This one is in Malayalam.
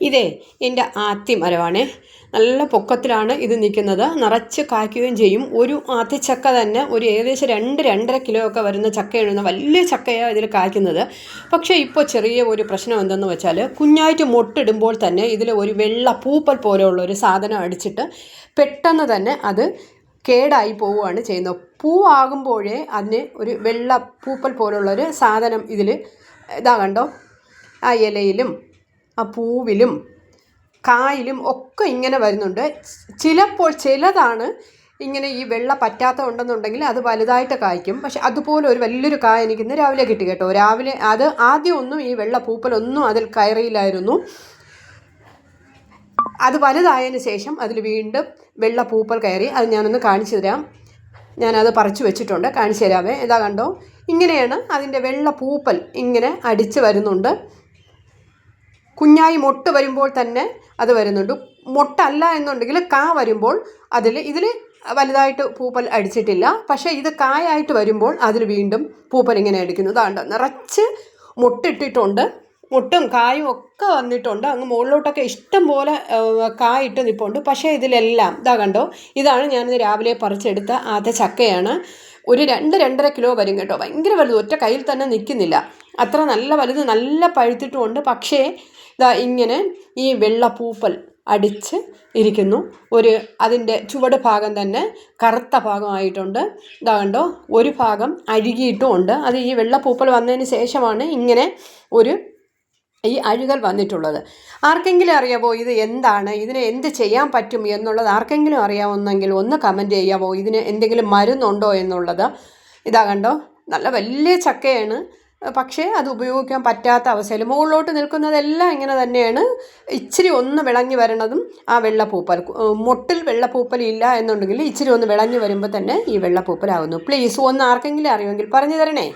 ഇതേ എന്റെ ആത്തിമരമാണ് നല്ല പൊക്കത്തിലാണ് ഇത് നിൽക്കുന്നത്. നിറച്ച് കായ്ക്കുകയും ചെയ്യും. ഒരു ആത്തിച്ചക്ക തന്നെ ഒരു ഏകദേശം രണ്ട് രണ്ടര കിലോ ഒക്കെ വരുന്ന ചക്കയാണ്. വലിയ ചക്കയാണ് ഇതിൽ കായ്ക്കുന്നത്. പക്ഷേ ഇപ്പോൾ ചെറിയ ഒരു പ്രശ്നം എന്തെന്ന് വെച്ചാൽ കുഞ്ഞായിട്ട് മൊട്ടിടുമ്പോൾ തന്നെ ഇതിൽ ഒരു വെള്ള പൂപ്പൽ പോലെയുള്ള ഒരു സാധനം അടിച്ചിട്ട് പെട്ടെന്ന് തന്നെ അത് കേടായി പോവുകയാണ് ചെയ്യുന്നത്. പൂവാകുമ്പോഴേ അതിന് ഒരു വെള്ള പൂപ്പൽ പോലുള്ളൊരു സാധനം ഇതിൽ ഇതാ കണ്ടോ? ആ ഇലയിലും ആ പൂവിലും കായിലും ഒക്കെ ഇങ്ങനെ വരുന്നുണ്ട്. ചിലപ്പോൾ ചിലതാണ് ഇങ്ങനെ ഈ വെള്ള പറ്റാത്ത ഉണ്ടെന്നുണ്ടെങ്കിൽ അത് വലുതായിട്ട് കായ്ക്കും. പക്ഷെ അതുപോലെ ഒരു വലിയൊരു കായ എനിക്ക് ഇന്ന് രാവിലെ കിട്ടി കേട്ടോ. രാവിലെ അത് ആദ്യം ഒന്നും ഈ വെള്ള പൂപ്പലൊന്നും അതിൽ കയറിയില്ലായിരുന്നു. അത് വലുതായതിനു ശേഷം അതിൽ വീണ്ടും വെള്ള പൂപ്പൽ കയറി. അത് ഞാനൊന്ന് കാണിച്ചു തരാം. ഞാനത് പറിച്ചു വെച്ചിട്ടുണ്ട്. കാണിച്ചു തരാമേ. ഇതാ കണ്ടോ? ഇങ്ങനെയാണ് അതിന്റെ വെള്ള പൂപ്പൽ ഇങ്ങനെ അടിച്ച് വരുന്നുണ്ട്. കുഞ്ഞായി മൊട്ട് വരുമ്പോൾ തന്നെ അത് വരുന്നുണ്ട്. മൊട്ടല്ല എന്നുണ്ടെങ്കിൽ കാ വരുമ്പോൾ അതിൽ ഇതിൽ വലുതായിട്ട് പൂപ്പൽ അടിച്ചിട്ടില്ല. പക്ഷേ ഇത് കായായിട്ട് വരുമ്പോൾ അതിൽ വീണ്ടും പൂപ്പൽ ഇങ്ങനെ അടിക്കുന്നു. ഇതാണ്ട് നിറച്ച് മുട്ടിട്ടിട്ടുണ്ട്. മുട്ടും കായും ഒക്കെ വന്നിട്ടുണ്ട്. അങ്ങ് മുകളിലോട്ടൊക്കെ ഇഷ്ടം പോലെ കായിട്ട് നിൽപ്പുണ്ട് പക്ഷേ ഇതിലെല്ലാം ഇതാ കണ്ടോ ഇതാണ് ഞാനിന്ന് രാവിലെ പറിച്ചെടുത്ത ആദ്യ ചക്കയാണ്. ഒരു രണ്ട് രണ്ടര കിലോ വരും കേട്ടോ. ഭയങ്കര വലുത്. ഒറ്റ കയ്യിൽ തന്നെ നിൽക്കുന്നില്ല. അത്ര നല്ല വലുത് നല്ല പഴുത്തിട്ടുമുണ്ട് പക്ഷേ ഇതാ ഇങ്ങനെ ഈ വെള്ളപ്പൂപ്പൽ അടിച്ച് ഇരിക്കുന്നു. ഒരു അതിന്റെ ചുവട് ഭാഗം തന്നെ കറുത്ത ഭാഗമായിട്ടുണ്ട്. ഇതാ കണ്ടോ ഒരു ഭാഗം അഴുകിയിട്ടുമുണ്ട് അത് ഈ വെള്ളപ്പൂപ്പൽ വന്നതിന് ശേഷമാണ് ഇങ്ങനെ ഒരു ഈ അഴുകൽ വന്നിട്ടുള്ളത്. ആർക്കെങ്കിലും അറിയാമോ ഇത് എന്താണ്? ഇതിനെ എന്ത് ചെയ്യാൻ പറ്റും എന്നുള്ളത് ആർക്കെങ്കിലും അറിയാവുന്നെങ്കിൽ ഒന്ന് കമന്റ് ചെയ്യാമോ ഇതിന് എന്തെങ്കിലും മരുന്നുണ്ടോ എന്നുള്ളത്? ഇതാ കണ്ടോ? നല്ല വലിയ ചക്കയാണ്. പക്ഷേ അത് ഉപയോഗിക്കാൻ പറ്റാത്ത അവസ്ഥയിൽ മുകളിലോട്ട് നിൽക്കുന്നതെല്ലാം ഇങ്ങനെ തന്നെയാണ്. ഇച്ചിരി ഒന്ന് വിളഞ്ഞു വരണതും ആ വെള്ളപ്പൂപ്പൽ. മുട്ടിൽ വെള്ളപ്പൂപ്പൽ ഇല്ല എന്നുണ്ടെങ്കിൽ ഇച്ചിരി ഒന്ന് വിളഞ്ഞു വരുമ്പോൾ തന്നെ ഈ വെള്ളപ്പൂപ്പലാവുന്നു. പ്ലീസ് ഒന്ന് ആർക്കെങ്കിലും അറിയുമെങ്കിൽ പറഞ്ഞു തരണേ.